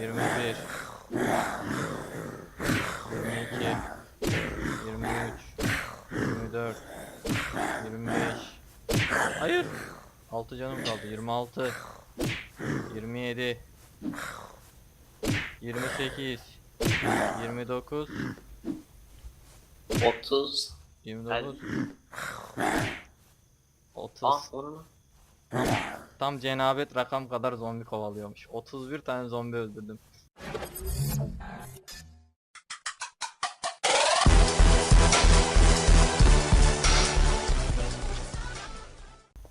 21 22 23 24 25 Hayır. 6 canım kaldı. 26 27 28 29 30. 29 30 Ah onu. Tam cenabet rakam kadar zombi kovalıyormuş. 31 tane zombi öldürdüm.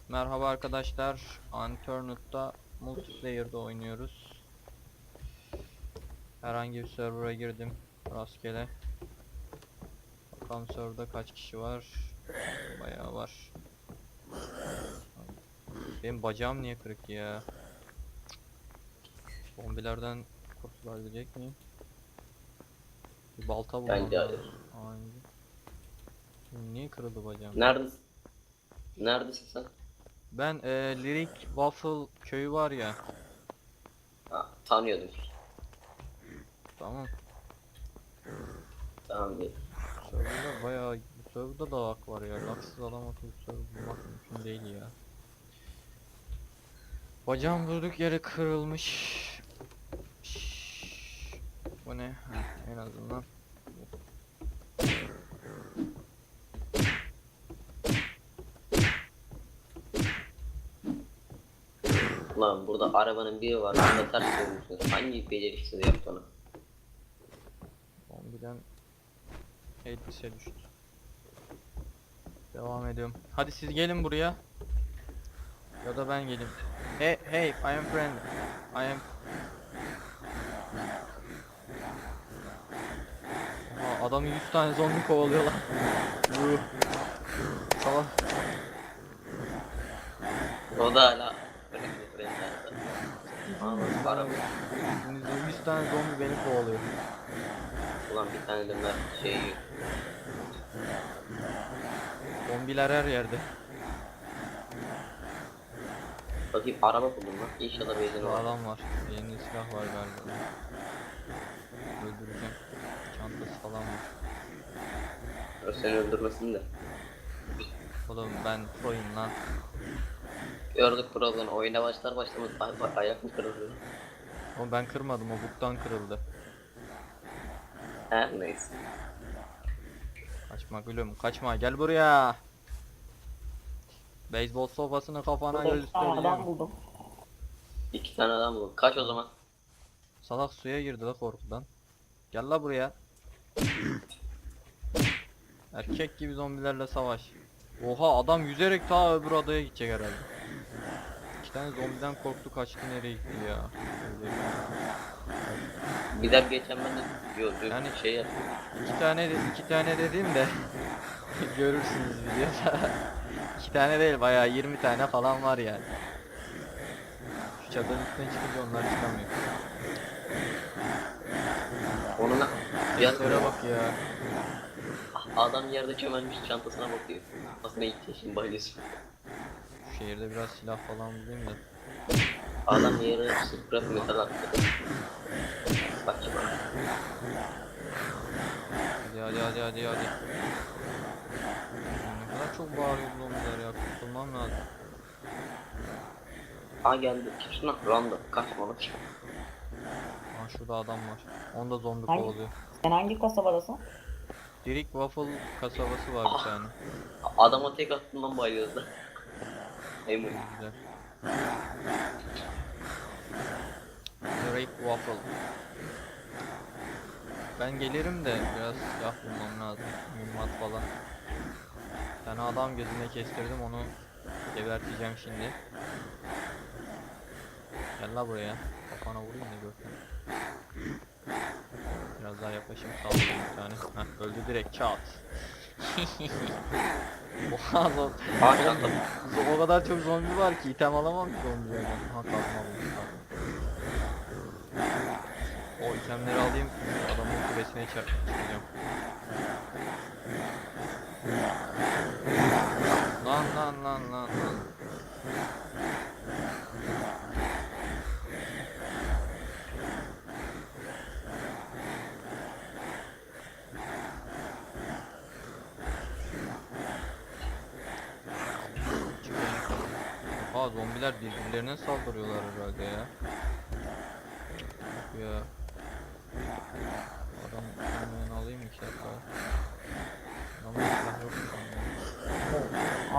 Merhaba arkadaşlar. Unturned'da multiplayer'da oynuyoruz. Herhangi bir server'a girdim. Rastgele. Bakalım serverda kaç kişi var. Bayağı var. Benim bacağım niye kırık ya? Zombilerden kurtulabilecek miyim? Bir balta bulmam Bence lazım. hayır. Aynen. Niye kırıldı bacağım? Neredesin? Neredesin sen? Ben e, Lyric Waffle köyü var ya. Ha, tanıyordum. Tamam. Tamam değil. Serverda bayağı serverda da hak var ya. Laksız adam akıllı server bulmak mümkün değil ya. Bacağım durduk yere kırılmış. Bu ne? En azından. Ulan burada arabanın biri var. Bunda ters koymuşsunuz. Hangi beceriksiz yaptı onu? Zombiden elbise düştü. Devam ediyorum. Hadi siz gelin buraya. Ya da ben geleyim. Hey, hey, I am friend. I am... Aa, adamı 100 tane zombi kovalıyor lan. Yuh. Salak. O da hala. Şimdi 100 tane zombi beni kovalıyor. Ulan bir tane de ben şey Zombiler her yerde. Bakayım araba buldum lan. İnşallah benzin var. adam var. Elinde silah var galiba. Öldüreceğim. Çantası falan var. O seni öldürmesin de. Oğlum ben proyum lan. Gördük buradan oyuna başlar başlamaz ay ay ayak mı kırıldı? Ama ben kırmadım o buktan kırıldı. Her neyse. Kaçma gülüm kaçma gel buraya. Beyzbol sopasını kafana tane adam göstereceğim. buldum. İki tane adam bu. Kaç o zaman? Salak suya girdi la korkudan. Gel la buraya. Erkek gibi zombilerle savaş. Oha adam yüzerek ta öbür adaya gidecek herhalde. İki tane zombiden korktu kaçtı nereye gitti ya. Bir de geçen ben de yok Yani- şey yap. İki tane de, iki tane dediğim de görürsünüz videoda. İki tane değil bayağı 20 tane falan var yani. Şu çadırın üstüne çıkınca onlar çıkamıyor. Onun Göstere bak ya. adam yerde çömelmiş çantasına bakıyor. Aslında ilk yaşın bayılıyorsun. Şu şehirde biraz silah falan bulayım da. Adam yere scrap metal attı. Bak şimdi. Hadi hadi hadi hadi hadi. Kadar çok bağırıyor zombiler ya. Kurtulmam lazım. Aa geldi. Kimsin lan? Random. Kaçma lan. Aa şurada adam var. Onda zombi Hangi? kovalıyor. Sen hangi kasabadasın? Dirik Waffle kasabası var bir tane. Adama tek attığından bayılıyoruz da. Emin. Güzel. Drake Waffle. Ben gelirim de biraz silah bulmam lazım. Mühimmat falan. Tane adam gözüme kestirdim onu geberteceğim şimdi. Gel la buraya. Kafana vurayım da görsen. Biraz daha yaklaşayım saldırayım bir tane. Heh, öldü direkt çat. Oha çanta. O kadar çok zombi var ki item alamam ki zombilerden. Ha kazma. O itemleri alayım adamın kulesine çar çıkacağım. Lan lan lan lan lan. Aa zombiler birbirlerine saldırıyorlar herhalde ya. Ya.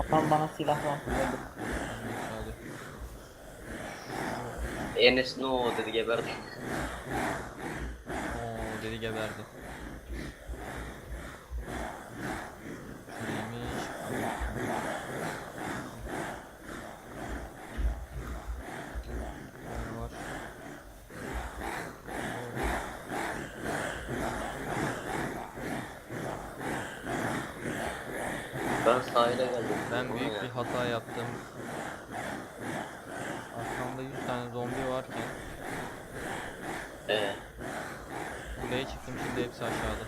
Adam bana silah var. Enes no dedi geberdi. Oo dedi geberdi. Ben sahile geldim. Ben büyük bir hata yaptım. Arkamda 100 tane zombi varken Ee, kuleye çıktım şimdi hepsi aşağıda.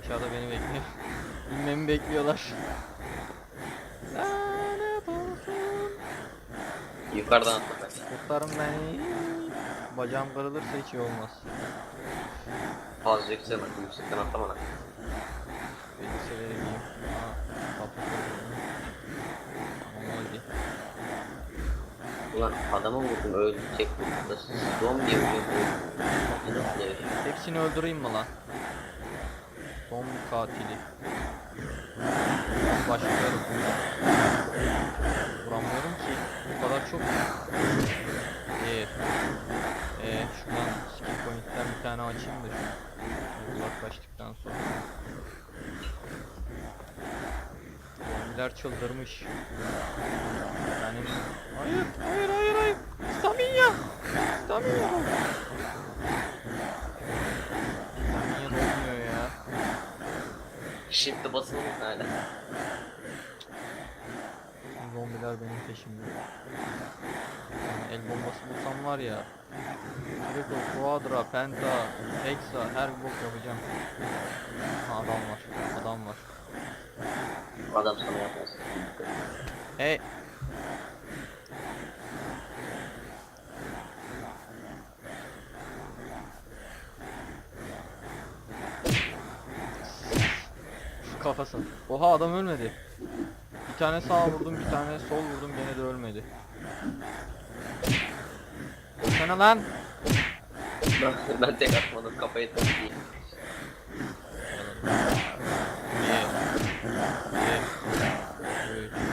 Aşağıda beni bekliyor. İnmemi bekliyorlar. Yukarıdan atla. Kurtarın beni. Bacağım kırılırsa hiç iyi olmaz. Fazla yüksek yüksekten atlama kırıldı. Tamam oldu. Ulan adama vurdum öldürecek burada. Zombi öyle? Hepsini öldüreyim mi lan? Zombi katili. Başlıyorum. Vuramıyorum ki. Bu kadar çok. Bir. Eee şuradan skill point'ten bir tane açayım da şu. Uzaklaştıktan sonra. Zombiler çıldırmış. Benim... Hayır, hayır, hayır, hayır. Stamina! Stamina! Stamina dolmuyor ya. Shift'e basılı mı hala? Zombiler benim peşimde. Yani el bombası bulsam var ya. Triple, Quadra, Penta, Hexa her bok yapacağım. Adam var. Adam var. Adam sana yapmaz. Hey. Kafası. Oha adam ölmedi. Bir tane sağ vurdum, bir tane sol vurdum gene de ölmedi. Sana lan. Ben, ben tek atmadım kafayı. Üç.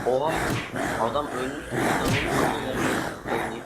Oha adam ölmüş. Adam ölmüş.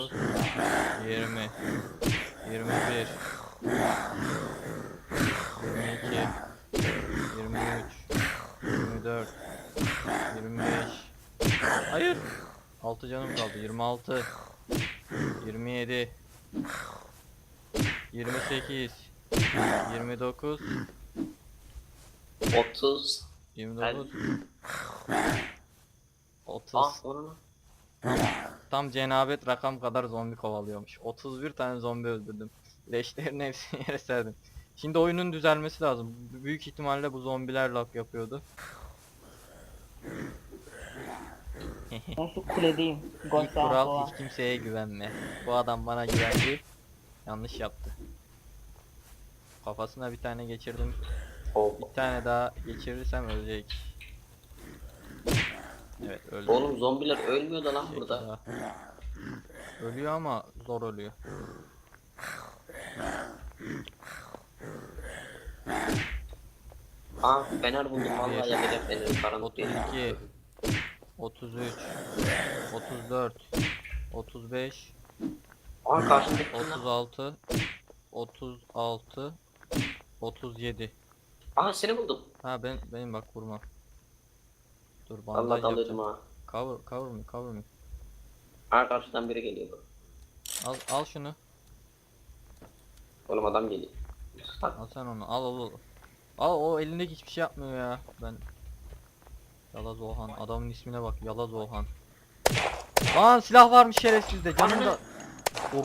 yirmi, yirmi bir, yirmi iki, yirmi üç, yirmi dört, yirmi beş. Hayır. Altı canım kaldı. Yirmi altı, yirmi yedi, yirmi sekiz, yirmi dokuz, 30. yirmi dokuz, otuz. Ah onu. Tam cenabet rakam kadar zombi kovalıyormuş. 31 tane zombi öldürdüm. Leşlerin hepsini yere serdim. Şimdi oyunun düzelmesi lazım. Büyük ihtimalle bu zombiler laf yapıyordu. Ben şu kuledeyim. İlk kural hiç kimseye güvenme. Bu adam bana güvendi. Yanlış yaptı. Kafasına bir tane geçirdim. Bir tane daha geçirirsem ölecek. Evet öldü. Oğlum zombiler ölmüyor da lan burada. Ölüyor ama zor ölüyor. Aa fener buldum vallahi Bir. yapacak feneri karanlık değil. 32 33 34 35 Aa karşımdaki kim lan? 36 36 37 Aha seni buldum. Ha ben benim bak vurma. Dur Allah bandaj dalıyordum yapacağım. ha. Cover cover me cover me. Ha karşıdan biri geliyor. Al al şunu. Oğlum adam geliyor. Al sen onu. Al al al. Al o elindeki hiçbir şey yapmıyor ya. Ben Yalaz Ohan. Adamın ismine bak. Yalaz Ohan. Lan silah varmış şerefsizde. Canım da. Or